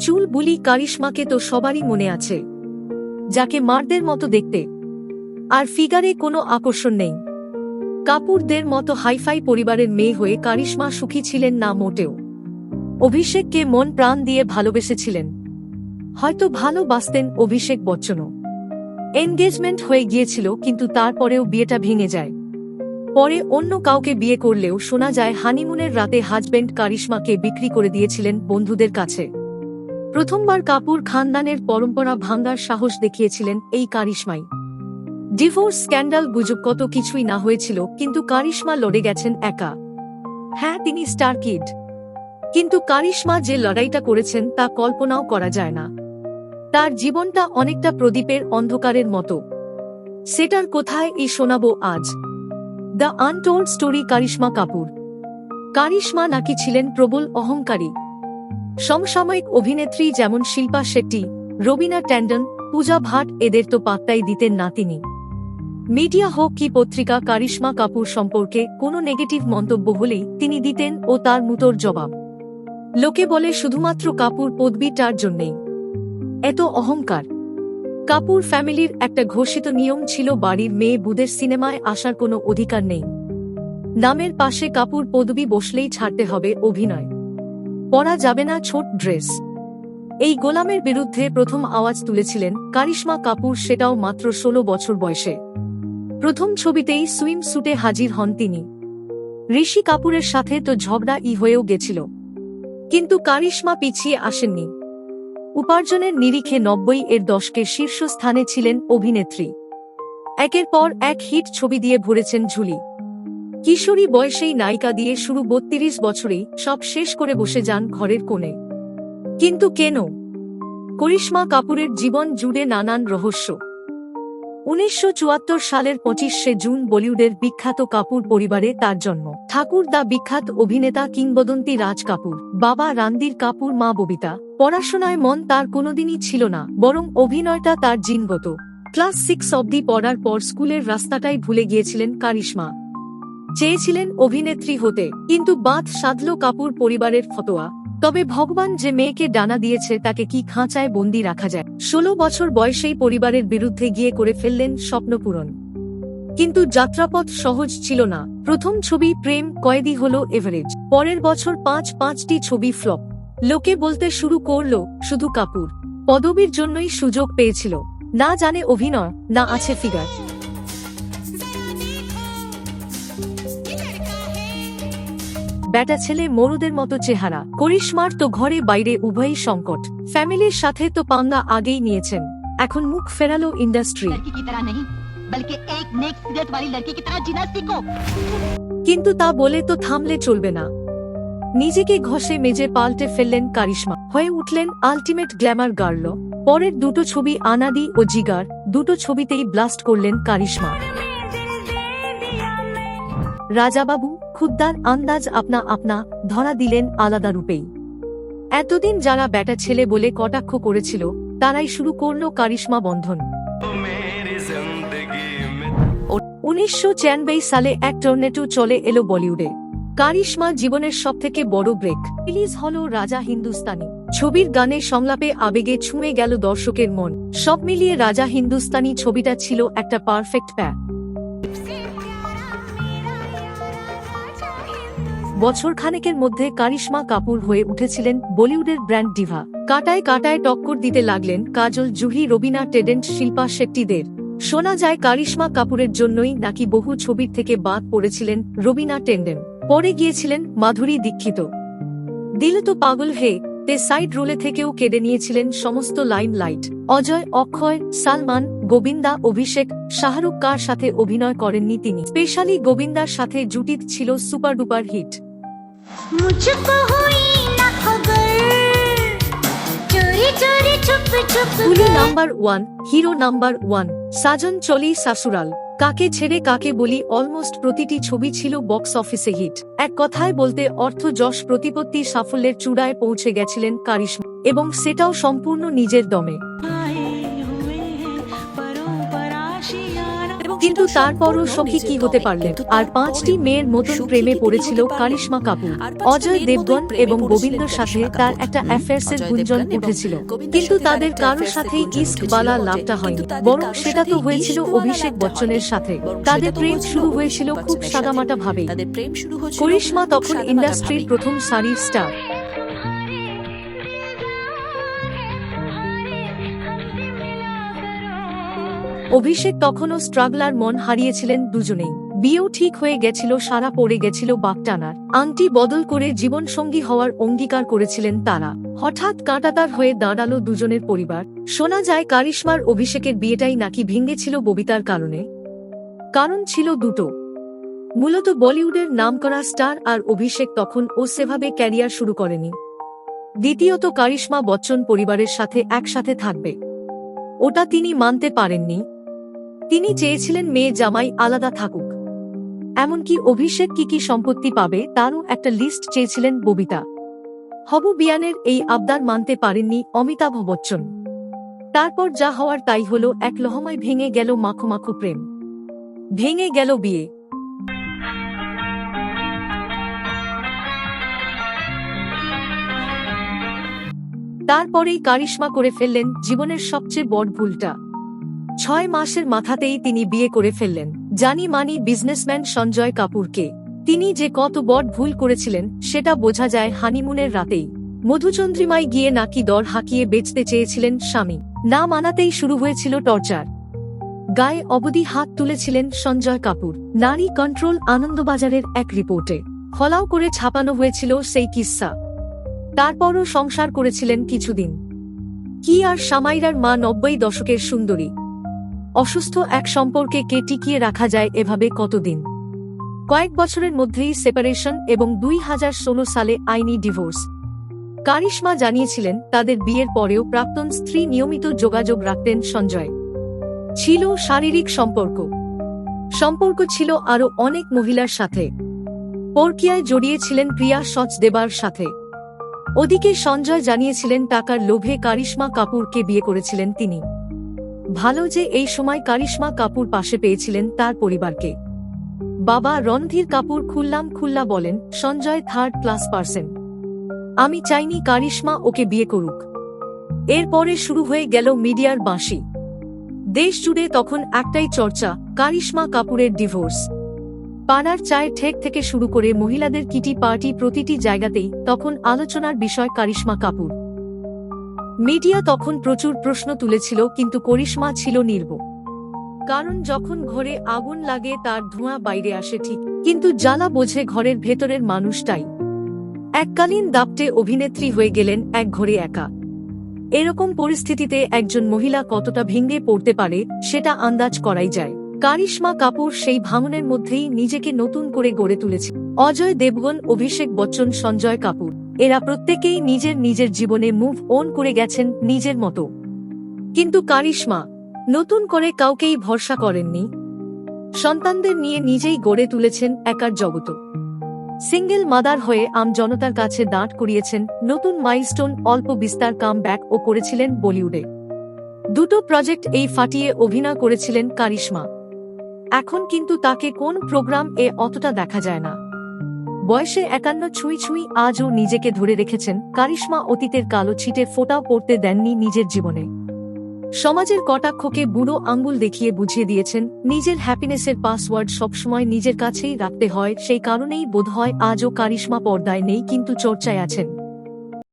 চুল বুলি কারিশমাকে তো সবারই মনে আছে। যাকে মারদের মতো দেখতে। আর ফিগারে কোনো আকর্ষণ নেই। কাপুরদের মতো হাইফাই পরিবারের মেয়ে হয়ে কারিশমা সুখী ছিলেন না মোটেও। অভিষেককে মন প্রাণ দিয়ে ভালোবেসেছিলেন। হয়তো ভালোবাসতেন অভিষেক বচ্চনও। এনগেজমেন্ট হয়ে গিয়েছিল কিন্তু তারপরেও বিয়েটা ভেঙে যায়। পরে অন্য কাউকে বিয়ে করলেও শোনা যায় হানিমুনের রাতে হাজবেন্ড কারিশমাকে বিক্রি করে দিয়েছিলেন বন্ধুদের কাছে। প্রথমবার কাপুর খানদানের পরম্পরা ভাঙ্গার সাহস দেখিয়েছিলেন এই কারিশমাই। ডিভোর্স স্ক্যান্ডাল গুজব কত কিছুই না হয়েছিল, কিন্তু কারিশমা লড়ে গেছেন একা। হ্যাঁ তিনি স্টার কিড। কিন্তু কারিশমা যে লড়াইটা করেছেন তা কল্পনাও করা যায় না। তার জীবনটা অনেকটা প্রদীপের অন্ধকারের মতো। সেটার কোথায় এই শোনাবো আজ? The untold story Karisma Kapoor. Karisma নাকি ছিলেন প্রবল অহংকারী। সমসাময়িক অভিনেত্রী যেমন শিল্পা শেট্টি, রবিনা ট্যান্ডন, পূজা ভাট এদের তো পাত্তাই দিতেন না তিনি। মিডিয়া হোক কি পত্রিকা, কারিশমা কাপুর সম্পর্কে কোনো নেগেটিভ মন্তব্য হলেই তিনি দিতেন ও তার মুতোর জবাব। লোকে বলে শুধুমাত্র কাপুর পদবিটার জন্যেই। এত অহংকার। কাপুর ফ্যামিলির একটা ঘোষিত নিয়ম ছিল বাড়ির মেয়ে বুদের সিনেমায় আসার কোনো অধিকার নেই। নামের পাশে কাপুর পদবি বসলেই ছাড়তে হবে অভিনয়। পরা যাবে না ছোট ড্রেস। এই গোলামের বিরুদ্ধে প্রথম আওয়াজ তুলেছিলেন কারিশ্মা কাপুর, সেটাও মাত্র ষোলো বছর বয়সে। প্রথম ছবিতেই সুইম সুটে হাজির হন তিনি। ঋষি কাপুরের সাথে তো ঝগড়া ই হয়েও গেছিল। কিন্তু কারিশ্মা পিছিয়ে আসেননি। উপার্জনের নিরিখে নব্বই এর দশকে শীর্ষস্থানে ছিলেন অভিনেত্রী। একের পর এক হিট ছবি দিয়ে ভরেছেন ঝুলি। কিশোরী বয়সেই নায়িকা দিয়ে শুরু বত্রিশ বছরেই সব শেষ করে বসে যান ঘরের কোণে। কিন্তু কেন? করিশ্মা কাপুরের জীবন জুড়ে নানান রহস্য। উনিশশো চুয়াত্তর সালের পঁচিশে জুন বলিউডের বিখ্যাত কাপুর পরিবারে তার জন্ম। ঠাকুর দা বিখ্যাত অভিনেতা কিংবদন্তি রাজ কাপুর, বাবা রান্দির কাপুর, মা ববিতা। পড়াশোনায় মন তার কোনোদিনই ছিল না, বরং অভিনয়টা তার জিনগত। ক্লাস সিক্স অবধি পড়ার পর স্কুলের রাস্তাটাই ভুলে গিয়েছিলেন কারিশমা। চেয়েছিলেন অভিনেত্রী হতে, কিন্তু বাদ সাধল কাপুর পরিবারের ফতোয়া। তবে ভগবান যে মেয়েকে ডানা দিয়েছে তাকে কি খাঁচায় বন্দি রাখা যায়? ষোলো বছর বয়সেই পরিবারের বিরুদ্ধে গিয়ে করে ফেললেন স্বপ্নপূরণ কিন্তু যাত্রাপথ সহজ ছিল না। প্রথম ছবি প্রেম, কয়েদি হল এভারেজ। পরের বছর পাঁচ, পাঁচটি ছবি ফ্লপ। লোকে বলতে শুরু করল শুধু কাপুর। পদবীর জন্যই সুযোগ পেয়েছিল। না জানে অভিনয়, না আছে ফিগার। ব্যাটা ছেলে মরুদের মতো চেহারা। করিশ্মার তো ঘরে বাইরে উভয়ই সংকট। ফ্যামিলির সাথে তো পাঙ্গা আগেই নিয়েছেন। এখন মুখ ফেরালো ইন্ডাস্ট্রি। কিন্তু তা বলে তো থামলে চলবে না। নিজেকে ঘষে মেজে পাল্টে ফেললেন কারিশ্মা। হয়ে উঠলেন আলটিমেট গ্ল্যামার গার্ল। পরের দুটো ছবি আনাদি ও জিগার দুটো ছবিতেই ব্লাস্ট করলেন কারিশ্মা। রাজাবাবু খুদ্দার আন্দাজ আপনা আপনা ধরা দিলেন আলাদা রূপেই। এতদিন যারা ব্যাটা ছেলে বলে কটাক্ষ করেছিল, তারাই শুরু করল কারিশ্মা বন্ধন। উনিশশো সালে এক টর্নেটো চলে এলো বলিউডে। কারিশ্মা জীবনের সবথেকে বড় ব্রেক। রিলিজ হল রাজা হিন্দুস্তানি। ছবির গানে সংলাপে আবেগে ছুঁয়ে গেল দর্শকের মন। সব মিলিয়ে রাজা হিন্দুস্তানি ছবিটা ছিল একটা পারফেক্ট প্যাক। বছর খানেকের মধ্যে কারিশমা কাপুর হয়ে উঠেছিলেন বলিউডের ব্র্যান্ড ডিভা। কাটায় কাটায় টক্কর দিতে লাগলেন কাজল, জুহি, রবিনা টেডেন্ট শিল্পা শেট্টিদের। শোনা যায় কারিশমা কাপুরের জন্যই নাকি বহু ছবির থেকে বাদ পড়েছিলেন রবিনা টেন্ডেন। পরে গিয়েছিলেন মাধুরী দীক্ষিত। দিল তো পাগল হে, তে সাইড রোলে থেকেও কেড়ে নিয়েছিলেন সমস্ত লাইন লাইট। অজয়, অক্ষয়, সালমান, গোবিন্দা, অভিষেক, শাহরুখ কার সাথে অভিনয় করেননি তিনি। স্পেশালি গোবিন্দার সাথে জুটিত ছিল super duper hit. Coolie number one hero number one Saajan Chali Sasural কাকে ছেড়ে কাকে বলি অলমোস্ট প্রতিটি ছবি ছিল বক্স অফিসে হিট এক কথায় বলতে অর্থ যশ প্রতিপত্তি সাফল্যের চূড়ায় পৌঁছে গেছিলেন কারিশমা, এবং সেটাও সম্পূর্ণ নিজের দমে। কিন্তু তারপরও সখী কি হতে পারলেন? আর পাঁচটি মেয়ের মতন প্রেমে পড়েছিল কারিশ্মা কাপুর। অজয় দেবগন এবং গোবিন্দর সাথে তার একটা অ্যাফেয়ার্সের গুঞ্জন উঠেছিল। কিন্তু তাদের কারোর সাথেই ইস্ক বালা লাভটা হয়নি। বরং সেটা তো হয়েছিল অভিষেক বচ্চনের সাথে। তাদের প্রেম শুরু হয়েছিল খুব সাদামাটা ভাবে। তাদের প্রেম শুরু হয়েছিল করিশ্মা তখন ইন্ডাস্ট্রির প্রথম সারির স্টার অভিষেক তখনও স্ট্রাগলার মন হারিয়েছিলেন দুজনেই। বিয়েও ঠিক হয়ে গেছিল, সারা পড়ে গেছিল বাগটানার আংটি বদল করে জীবনসঙ্গী হওয়ার অঙ্গীকার করেছিলেন তারা। হঠাৎ কাঁটাতার হয়ে দাঁড়াল দুজনের পরিবার। শোনা যায়, কারিশ্মার অভিষেকের বিয়েটাই নাকি ভেঙেছিল ববিতার কারণে। কারণ ছিল দুটো। মূলত বলিউডের নামকরা স্টার আর অভিষেক তখন ও সেভাবে ক্যারিয়ার শুরু করেনি। দ্বিতীয়ত কারিশ্মা বচ্চন পরিবারের সাথে একসাথে থাকবে। ওটা তিনি মানতে পারেননি। তিনি চেয়েছিলেন মেয়ে জামাই আলাদা থাকুক। এমনকি অভিষেক কি কি সম্পত্তি পাবে তারও একটা লিস্ট চেয়েছিলেন ববিতা। হবু বিয়ানের এই আবদার মানতে পারেননি অমিতাভ বচ্চন। তারপর যা হওয়ার তাই হল এক লহমায় ভেঙে গেল মাখো মাখো প্রেম। ভেঙে গেল বিয়ে। তারপরেই কারিশ্মা করে ফেললেন জীবনের সবচেয়ে বড় ভুলটা। ছয় মাসের মাথাতেই তিনি বিয়ে করে ফেললেন। জানি মানি বিজনেসম্যান সঞ্জয় কাপুরকে। তিনি যে কত বড় ভুল করেছিলেন, সেটা বোঝা যায় হানিমুনের রাতেই। মধুচন্দ্রিমায় গিয়ে নাকি দর হাঁকিয়ে বেচতে চেয়েছিলেন স্বামী। না মানাতেই শুরু হয়েছিল টর্চার। গায়ে অবধি হাত তুলেছিলেন সঞ্জয় কাপুর। নারী কন্ট্রোল আনন্দবাজারের এক রিপোর্টে। ফলাও করে ছাপানো হয়েছিল সেই কিস্সা তারপরও সংসার করেছিলেন কিছুদিন। কি আর সামাইরার মা নব্বই দশকের সুন্দরী। অসুস্থ এক সম্পর্কে কে টিকিয়ে রাখা যায় এভাবে কতদিন? কয়েক বছরের মধ্যেই সেপারেশন এবং দুই হাজার ষোলো সালে আইনি ডিভোর্স। কারিশ্মা জানিয়েছিলেন, তাদের বিয়ের পরেও প্রাক্তন স্ত্রী নিয়মিত যোগাযোগ রাখতেন সঞ্জয়। ছিল শারীরিক সম্পর্ক। সম্পর্ক ছিল আরও অনেক মহিলার সাথে। পরকিয়ায় জড়িয়েছিলেন প্রিয়া সচদেবার সাথে। ওদিকে সঞ্জয় জানিয়েছিলেন, টাকার লোভে কারিশ্মা কাপুরকে বিয়ে করেছিলেন তিনি। ভালো যে এই সময় কারিশ্মা কাপুর পাশে পেয়েছিলেন তার পরিবারকে। বাবা রণধীর কাপুর খুল্লাম খুল্লা বলেন, সঞ্জয় থার্ড ক্লাস পার্সেন আমি চাইনি কারিশ্মা ওকে বিয়ে করুক। এরপরে শুরু হয়ে গেল মিডিয়ার বাঁশি। দেশ জুড়ে তখন একটাই চর্চা, কারিশ্মা কাপুরের ডিভোর্স পাড়ার চায়ের ঠেক থেকে শুরু করে মহিলাদের কিটি পার্টি প্রতিটি জায়গাতেই তখন আলোচনার বিষয় কারিশ্মা কাপুর। মিডিয়া তখন প্রচুর প্রশ্ন তুলেছিল, কিন্তু করিশ্মা ছিল নির্ব। কারণ যখন ঘরে আগুন লাগে তার ধোঁয়া বাইরে আসে ঠিক, কিন্তু জ্বালা বোঝে ঘরের ভেতরের মানুষটাই। এককালীন দাপটে অভিনেত্রী হয়ে গেলেন এক ঘরে একা। এরকম পরিস্থিতিতে একজন মহিলা কতটা ভেঙে পড়তে পারে, সেটা আন্দাজ করাই যায়। কারিশ্মা কাপুর সেই ভাঙনের মধ্যেই নিজেকে নতুন করে গড়ে তুলেছে। অজয় দেবগন, অভিষেক বচ্চন, সঞ্জয় কাপুর। এরা প্রত্যেকেই নিজের নিজের জীবনে মুভ অন করে গেছেন নিজের মতো। কিন্তু কারিশ্মা, নতুন করে কাউকেই ভরসা করেননি। সন্তানদের নিয়ে নিজেই গড়ে তুলেছেন একার জগত সিঙ্গেল মাদার হয়ে আম জনতার কাছে দাঁড় করিয়েছেন নতুন মাইলস্টোন অল্প বিস্তার কাম ব্যাক ও করেছিলেন বলিউডে। দুটো প্রজেক্ট এই ফাটিয়ে অভিনয় করেছিলেন কারিশ্মা। এখন কিন্তু তাকে কোন প্রোগ্রাম এ অতটা দেখা যায় না। বয়সে একান্ন ছুঁই ছুঁই আজও নিজেকে ধরে রেখেছেন, কারিশ্মা অতীতের কালো ছিটে ফোঁটাও পড়তে দেননি নিজের জীবনে। সমাজের কটাক্ষকে বুড়ো আঙ্গুল দেখিয়ে বুঝিয়ে দিয়েছেন, নিজের হ্যাপিনেসের পাসওয়ার্ড সবসময় নিজের কাছেই রাখতে হয়, সেই কারণেই বোধহয় আজও কারিশ্মা পর্দায় নেই, কিন্তু চর্চায় আছেন।